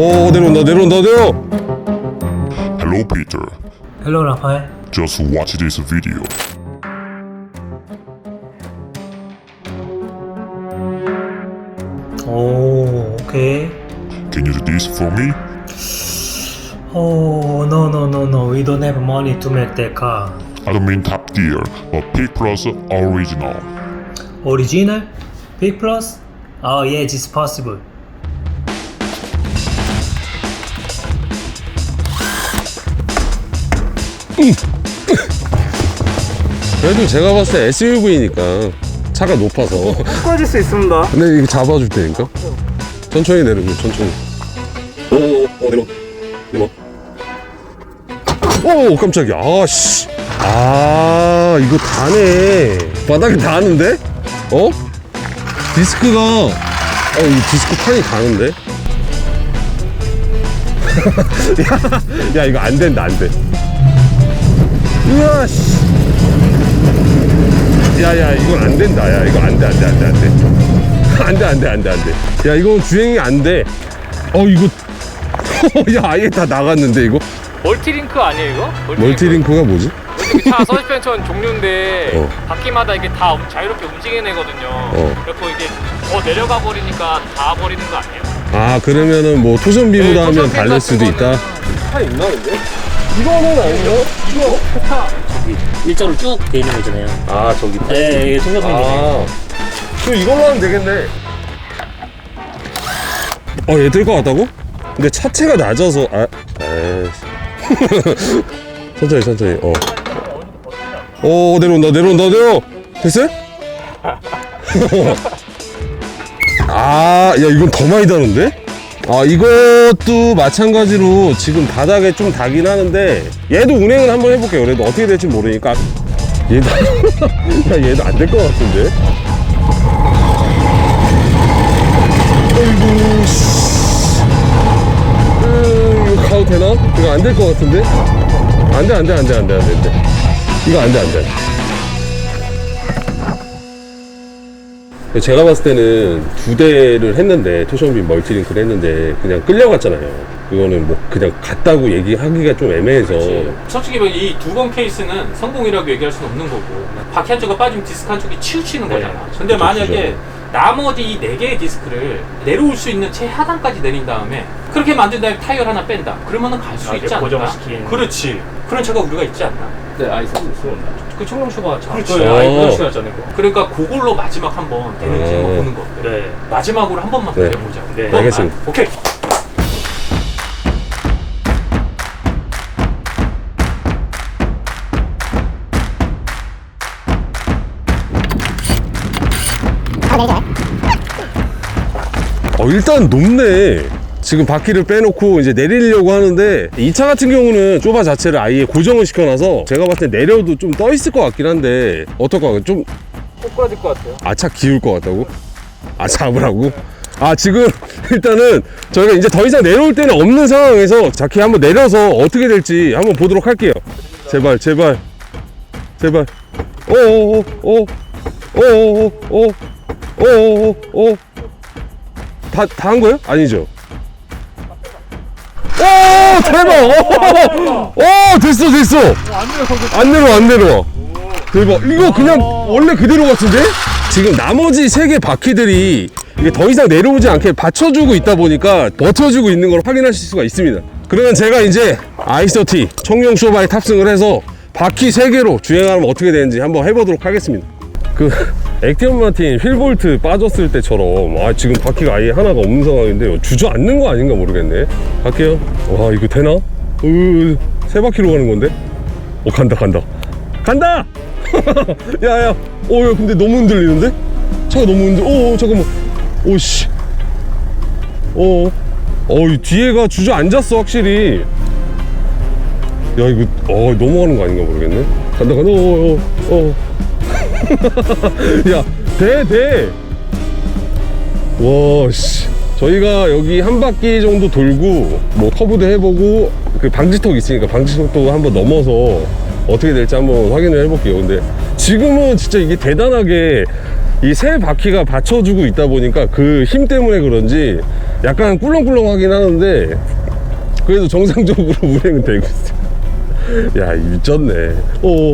오 내려온다 내려온다 내려 Hello, Peter. 헬로 라파엘 Just watch this video. 오 오케이 Can you do this for me? 오 no no no no we don't have money to make that car I don't mean top tier, but Pig Plus original. original big plus oh yes it's possible 그래도 제가 봤을 때 SUV니까 차가 높아서. 꺼질 수 있습니다. 근데 이거 잡아줄 테니까. 천천히 내려줘 천천히. 오오 내려 내려. 오 깜짝이야. 아씨. 아 이거 다네. 바닥에 닿았는데? 어? 디스크가 어이 디스크 판이 가는데? 야, 야 이거 안 된다 안돼 우와 씨. 야야 이건 안 된다. 야 이거 안 돼 안 돼 안 돼 안 돼. 안 돼 안 돼 안 돼 안 돼. 야 이건 주행이 안 돼 어 이거. 야 아예 다 나갔는데 이거? 멀티링크 아니에요 이거? 멀티링크가 뭐지? 차 서스펜션 종류인데 어. 바퀴마다 이게 다 움- 자유롭게 움직이는 애거든요. 어. 그래서 이게 더 내려가 버리니까 닿아 버리는 거 아니에요? 아 그러면은 뭐 토션비보다 네, 하면 달랠 수도 같은 있다 거는- 차 있나 근데 이거는 아니죠 일자로 쭉 돼 있는 거잖아요. 아 저기 네, 이게 통과선이네. 아그 이걸로 하면 되겠네 어얘들것 같다고 근데 차체가 낮아서 아 에이씨 천천히 천천히 어. 오 내려온다 내려온다 내려 됐어요? 아, 야, 이건 더 많이 다른데? 아, 이것도 마찬가지로 지금 바닥에 좀 닿긴 하는데, 얘도 운행을 한번 해볼게요. 그래도 어떻게 될지 모르니까. 얘도, 야, 얘도 안 될 것 같은데? 이거 가도 되나? 이거 안 될 것 같은데? 안 돼, 안 돼, 안 돼, 안 돼, 안 돼, 안 돼. 이거 안 돼, 안 돼. 제가 봤을 때는 두 대를 했는데 토션비 멀티링크를 했는데 그냥 끌려갔잖아요. 그거는 뭐 그냥 갔다고 얘기하기가 좀 애매해서 솔직히 이 두 번 케이스는 성공이라고 얘기할 수는 없는 거고 바퀴 한쪽가 빠지면 디스크 한쪽이 치우치는 거잖아. 근데 그쵸, 만약에 그죠. 나머지 이 네 개의 디스크를 내려올 수 있는 최하단까지 내린 다음에 그렇게 만든 다음에 타이어 하나 뺀다. 그러면은 갈수 아, 있지 않나? 그렇지. 그런 차가 우리가 있지 않나? 네, 아이 선수 있었나? 그 청룡쇼가 차. 그렇죠. 그 아이 어. 고정시켰잖아요. 그거. 그러니까 그걸로 마지막 한 번 되는지 어. 한번 보는 거. 네. 마지막으로 한 번만 더 네. 해보자. 네. 어, 알겠습니다. 아, 오케이. 어, 일단 높네. 지금 바퀴를 빼놓고 이제 내리려고 하는데 이 차 같은 경우는 좁아 자체를 아예 고정을 시켜놔서 제가 봤을 때 내려도 좀 떠 있을 것 같긴 한데 어떨까? 좀 꼬꾸라질 것 같아요. 아 차 기울 것 같다고? 아 잡으라고? 아 지금 일단은 저희가 이제 더 이상 내려올 때는 없는 상황에서 자키 한번 내려서 어떻게 될지 한번 보도록 할게요 제발 제발 제발 오오오오오오오오오오다 다 한 거예요? 아니죠? 오 대박. 오 됐어 됐어. 안 내려와 안 내려와 대박. 이거 그냥 원래 그대로 같은데? 지금 나머지 세 개 바퀴들이 이게 더 이상 내려오지 않게 받쳐주고 있다 보니까 버텨주고 있는 걸 확인하실 수가 있습니다. 그러면 제가 이제 아이서티 청룡 쇼바에 탑승을 해서 바퀴 세 개로 주행하면 어떻게 되는지 한번 해보도록 하겠습니다. 그 액티언 마틴 휠볼트 빠졌을 때처럼 아 지금 바퀴가 아예 하나가 없는 상황인데 주저앉는 거 아닌가 모르겠네 갈게요 와 이거 되나? 으 세 바퀴로 가는 건데? 어 간다 간다 간다! 야야 어 야, 근데 너무 흔들리는데? 차가 너무 흔들 오 잠깐만 오씨 어, 어, 이 뒤에가 주저앉았어, 확실히. 야, 이거, 어, 넘어가는 거 아닌가 모르겠네. 간다, 간다, 어, 어, 어. 야, 돼, 돼. 와, 씨. 저희가 여기 한 바퀴 정도 돌고, 뭐, 커브도 해보고, 그 방지턱 있으니까 방지턱도 한번 넘어서 어떻게 될지 한번 확인을 해볼게요. 근데 지금은 진짜 이게 대단하게 이 세 바퀴가 받쳐주고 있다 보니까 그 힘 때문에 그런지 약간 꿀렁꿀렁 하긴 하는데 그래도 정상적으로 운행은 되고 있어. 야 미쳤네. 어.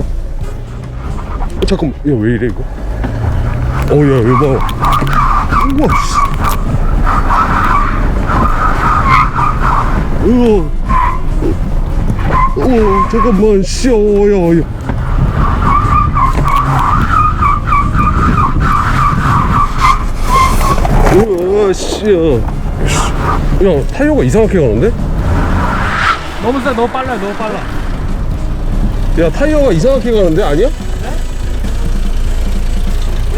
어 잠깐. 야왜 이래 이거? 어야 이거 봐. 우와 씨. 우와. 어 잠깐만 쉬어 야. 야. 우와 씨야. 야 타이어가 이상하게 가는데? 너무 세 너무 빨라 너무 빨라 야 타이어가 이상하게 가는데 아니야?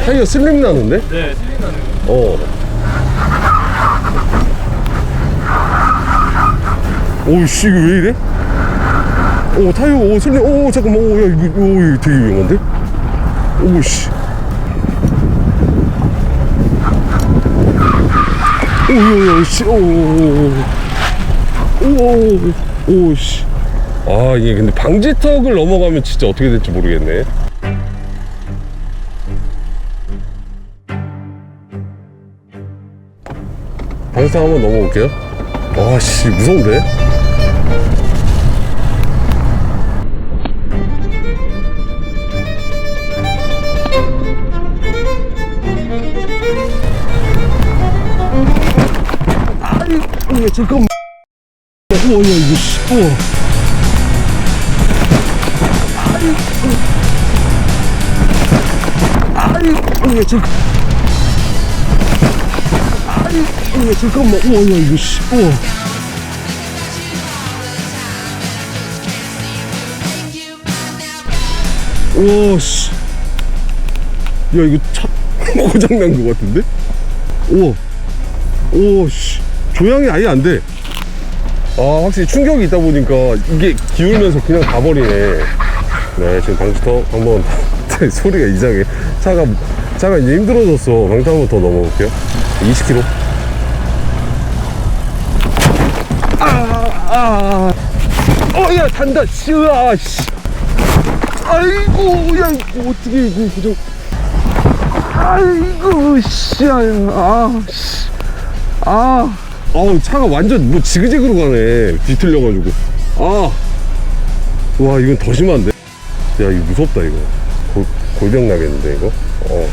타이어 슬림 나는데? 네 슬림 나는 어. 오씨 이거 왜 이래? 오 타이어 오 슬림 오 잠깐만 오 야 이거 오 이거 되게 위험한데? 오씨. 오야야 씨. 오오오 씨. 아 이게 근데 방지턱을 넘어가면 진짜 어떻게 될지 모르겠네. 방상 한번 넘어볼게요. 아씨 무서운데? 아이, 야, 잠깐만. 우와, 야, 이거, 씨, 우와. 아이, 아이, 야, 잠깐. 아 이, 야, 잠깐만. 우와, 야, 이거, 씨, 우와. 우와, 씨. 야, 이거 차 고장난 것 같은데? 우와. 우와, 씨. 조향이 아예 안 돼. 아, 확실히 충격이 있다 보니까 이게 기울면서 그냥 가버리네. 네, 지금 방지턱 한번 소리가 이상해. 차가, 차가 이제 힘들어졌어. 방지턱 한번 더 넘어볼게요. 20km. 아, 아. 어, 야, 단다. 씨, 으아, 씨. 아이고, 야, 이거 어떻게, 이거, 그저. 아이고, 씨, 아, 씨. 아. 아우, 차가 완전 뭐 지그재그로 가네. 뒤틀려가지고. 아. 와, 이건 더 심한데? 야, 이거 무섭다, 이거. 골, 골병 나겠는데, 이거? 어.